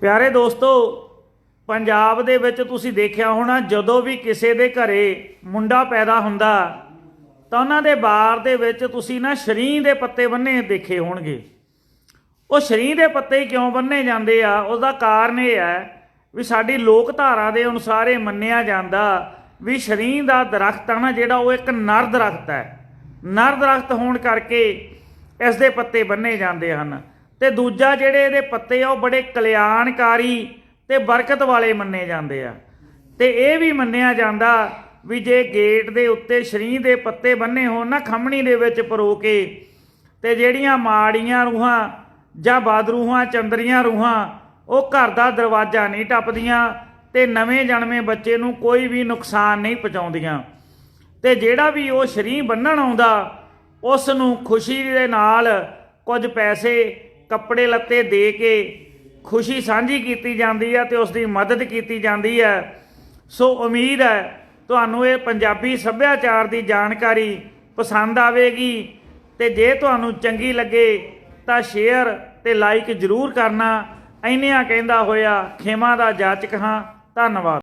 ਪਿਆਰੇ ਦੋਸਤੋ, ਪੰਜਾਬ ਦੇ ਵਿੱਚ ਤੁਸੀਂ ਦੇਖਿਆ ਹੋਣਾ, ਜਦੋਂ ਵੀ ਕਿਸੇ ਦੇ ਘਰੇ ਮੁੰਡਾ ਪੈਦਾ ਹੁੰਦਾ, ਤਾਂ ਉਹਨਾਂ ਦੇ ਬਾਰ ਦੇ ਵਿੱਚ ਤੁਸੀਂ ਨਾ ਸ਼ਰੀਂ ਦੇ ਪੱਤੇ ਬੰਨੇ ਦੇਖੇ ਹੋਣਗੇ। ਉਹ ਸ਼ਰੀਂ ਦੇ ਪੱਤੇ ਕਿਉਂ ਬੰਨੇ ਜਾਂਦੇ ਆ? ਉਹਦਾ ਕਾਰਨ ਇਹ ਹੈ ਵੀ ਸਾਡੀ ਲੋਕ ਧਾਰਾ ਦੇ ਅਨੁਸਾਰ ਇਹ ਮੰਨਿਆ ਜਾਂਦਾ ਵੀ ਸ਼ਰੀਂ ਦਾ ਦਰਖਤ ਆ ਨਾ, ਜਿਹੜਾ ਉਹ ਇੱਕ ਨਰ ਦਰਖਤ ਹੈ। ਨਰ ਦਰਖਤ ਹੋਣ ਕਰਕੇ ਇਸ ਦੇ ਪੱਤੇ ਬੰਨੇ ਜਾਂਦੇ ਹਨ। ਤੇ ਦੂਜਾ ਜਿਹੜੇ ਇਹਦੇ ਪੱਤੇ ਆ, ਉਹ ਬੜੇ ਕਲਿਆਣਕਾਰੀ ਤੇ ਬਰਕਤ ਵਾਲੇ ਮੰਨੇ ਜਾਂਦੇ ਆ। ਤੇ ਇਹ ਵੀ ਮੰਨਿਆ ਜਾਂਦਾ ਵੀ ਜੇ ਗੇਟ ਦੇ ਉੱਤੇ ਸ਼ਰੀਂ ਦੇ ਪੱਤੇ ਬੰਨੇ ਹੋਣ ਨਾ, ਖੰਮਣੀ ਦੇ ਵਿੱਚ ਪਰੋ ਕੇ ਤੇ ਜਿਹੜੀਆਂ ਮਾੜੀਆਂ ਰੂਹਾਂ ਜਾਂ ਬਾਦਰੂਹਾਂ ਚੰਦਰੀਆਂ ਰੂਹਾਂ, ਉਹ ਘਰ ਦਾ ਦਰਵਾਜ਼ਾ ਨਹੀਂ ਟੱਪਦੀਆਂ ਤੇ ਨਵੇਂ ਜਨਮੇ ਬੱਚੇ ਨੂੰ ਕੋਈ ਵੀ ਨੁਕਸਾਨ ਨਹੀਂ ਪਹੁੰਚਾਉਂਦੀਆਂ। ਤੇ ਜਿਹੜਾ ਵੀ ਉਹ ਸ਼ਰੀਂ ਬੰਨਣ ਆਉਂਦਾ, ਉਸ ਨੂੰ ਖੁਸ਼ੀ ਦੇ ਨਾਲ ਕੁਝ ਪੈਸੇ ਕੱਪੜੇ ਲੱਤੇ ਦੇ ਕੇ ਖੁਸ਼ੀ ਸਾਂਝੀ ਕੀਤੀ ਜਾਂਦੀ ਹੈ ਤੇ ਉਸ ਦੀ ਮਦਦ ਕੀਤੀ ਜਾਂਦੀ ਹੈ ਸੋ ਉਮੀਦ ਹੈ ਤੁਹਾਨੂੰ ਇਹ ਪੰਜਾਬੀ ਸੱਭਿਆਚਾਰ ਦੀ ਜਾਣਕਾਰੀ ਪਸੰਦ ਆਵੇਗੀ ਤੇ ਜੇ ਤੁਹਾਨੂੰ ਚੰਗੀ ਲੱਗੇ ਤਾਂ ਸ਼ੇਅਰ ਤੇ ਲਾਈਕ ਜ਼ਰੂਰ ਕਰਨਾ। ਇੰਨਿਆਂ ਕਹਿੰਦਾ ਹੋਇਆ ਖੇਮਾ ਦਾ ਜਾਚਕ ਹਾਂ। ਧੰਨਵਾਦ।